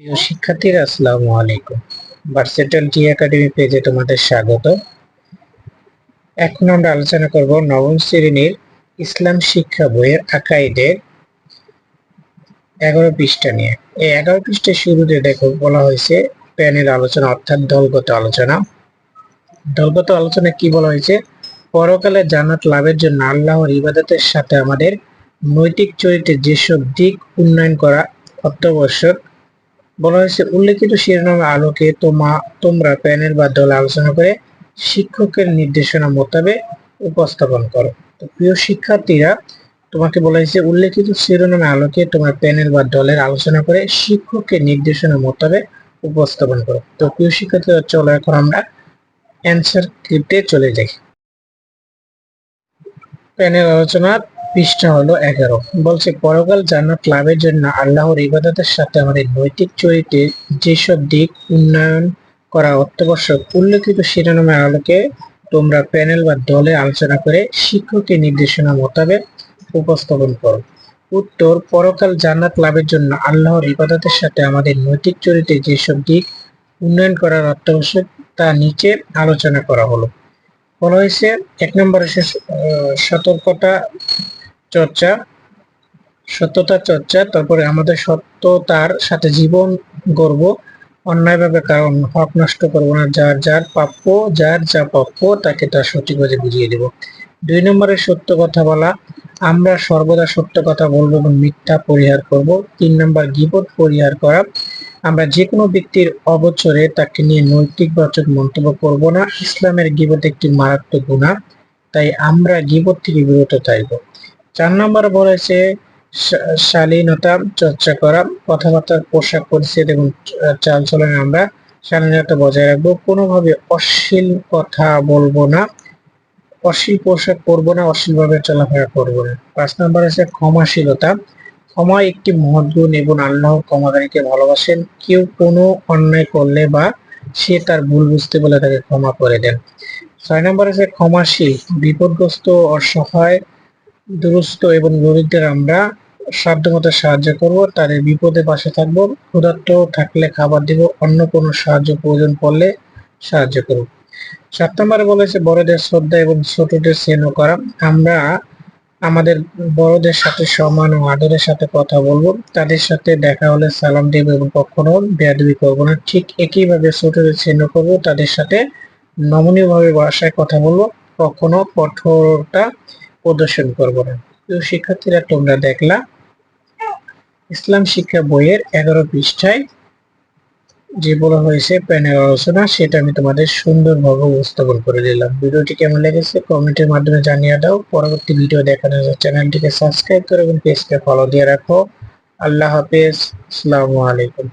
শিক্ষার্থীরা, আসসালামু আলাইকুম। ভার্সেটাল একাডেমি পেজে তোমাদের স্বাগত। এখন আমরা আলোচনা করব নবম শ্রেণির ইসলাম শিক্ষা বইয়ের আকাইদের এগারো পৃষ্ঠা নিয়ে। এই এগারো শুরুতে দেখো, বলা হয়েছে প্যানেল আলোচনা অর্থাৎ দলগত আলোচনা। দলগত আলোচনা কি বলা হয়েছে? পরকালে জান্নাত লাভের জন্য আল্লাহর ইবাদতের সাথে আমাদের নৈতিক চরিত্রের যেসব দিক উন্নয়ন করা অত্যাবশ্যক বলা হয়েছে উল্লেখিত শিরোনামের আলোকে তোমা, তোমরা প্যানেল বা দলে আলোচনা করে শিক্ষকের নির্দেশনা মোতাবেক উপস্থাপন করো। তো প্রিয় শিক্ষার্থীরা, তোমাকে বলা হয়েছে উল্লেখিত শিরোনামে আলোকে তোমার প্যানেল বা দলের আলোচনা করে শিক্ষকের নির্দেশনা মোতাবেক উপস্থাপন করো। তো প্রিয় শিক্ষার্থীরা, চলো এখন আমরা অ্যান্সার ক্রিপ্টে চলে যাই। প্যানেল আলোচনার পৃষ্ঠা হলো এগারো। বলছে, পরকাল জান্নাত লাভের জন্য আল্লাহর ইবাদতের সাথে আমাদের নৈতিক চরিত্রের যেসব দিক উন্নয়ন করা অত্যাবশ্যক, উল্লেখিত শিরোনামের আলোকে তোমরা প্যানেল বা দলে আলোচনা করে শিক্ষকের নির্দেশনা মোতাবেক উপস্থাপন করো। উত্তর, পরকাল জান্নাত লাভের জন্য আল্লাহর ইবাদতের সাথে আমাদের নৈতিক চরিত্রে যেসব দিক উন্নয়ন করার অত্যাবশ্যক, তা নিচে আলোচনা করা হলো। বলা হয়েছে, এক নম্বর সতর্কতা চর্চা সত্যতা চর্চা, তারপরে আমাদের সত্যতার সাথে জীবন গর্ব অন্যায়ভাবে কারণ হক নষ্ট করব না, যার যার প্রাপ্য, যার যা প্রাপ্য, তাকে তার সঠিকভাবে বুঝিয়ে দেব। দুই নম্বরে সত্য কথা বলা, আমরা সর্বদা সত্য কথা বলব এবং মিথ্যা পরিহার করব। তিন নম্বর গিবত পরিহার করা, আমরা যে কোনো ব্যক্তির অবচরে তাকে নিয়ে নৈতিক বাচক মন্তব্য করব না। ইসলামের গিবত একটি মারাত্মক গুণা তাই আমরা গিবত থেকে বিরত থাকব। চার নম্বর বলেছে শালীনতা চর্চা করা। কথাবার্তার পোশাক পরিচ্ছদ এবং চাল চলনে আমরা শালীনতা বজায় রাখব। কোনোভাবে অশ্লীল কথা বলব না। অশ্লীল পোশাক পরবো না অশ্লীল ভাবে চলাফেরা করব না। পাঁচ নম্বর আছে ক্ষমাশীলতা। ক্ষমা একটি মহৎ গুণ এবং আল্লাহ ক্ষমাকারীকে ভালোবাসেন। কেউ কোনো অন্যায় করলে বা সে তার ভুল বুঝতে বলে তাকে ক্ষমা করে দেন। ছয় নম্বর আছে ক্ষমাশীল। বিপদগ্রস্ত অসহায় দুরস্ত এবং গরিবদের আমরা সাধ্যমতো সাহায্য করব, তাদের বিপদে পাশে থাকব, ক্ষুধার্ত থাকলে খাবার দিব, অন্য কোনো সাহায্য প্রয়োজন পড়লে সাহায্য করব। সাত নম্বরে বলেছে, বড়দের শ্রদ্ধা এবং ছোটদের স্নেহ করা। আমরা আমাদের বড়দের সাথে সম্মান ও আদরের সাথে কথা বলব। তাদের সাথে দেখা হলে সালাম দেব এবং কখনো বেয়াদবি করব না। ঠিক একইভাবে ছোটদের স্নেহ করব, তাদের সাথে নমনীয় ভাবে ভাষায় কথা বলব। কখনো কঠোরতা প্রদর্শন করব না। প্রিয় শিক্ষার্থীরা তোমরা দেখলা, ইসলাম শিক্ষা বইয়ের এগারো পৃষ্ঠায় যে বলা হয়েছে প্যানেল আলোচনা সেটা আমি তোমাদের সুন্দরভাবে উপস্থাপন করে দিলাম। ভিডিওটি কেমন লেগেছে কমেন্টের মাধ্যমে জানিয়ে দাও। পরবর্তী ভিডিও দেখানোর জন্য চ্যানেলটিকে সাবস্ক্রাইব করো এবং পেজকে ফলো দিয়ে রাখো। আল্লাহ হাফেজ। আসসালামু আলাইকুম।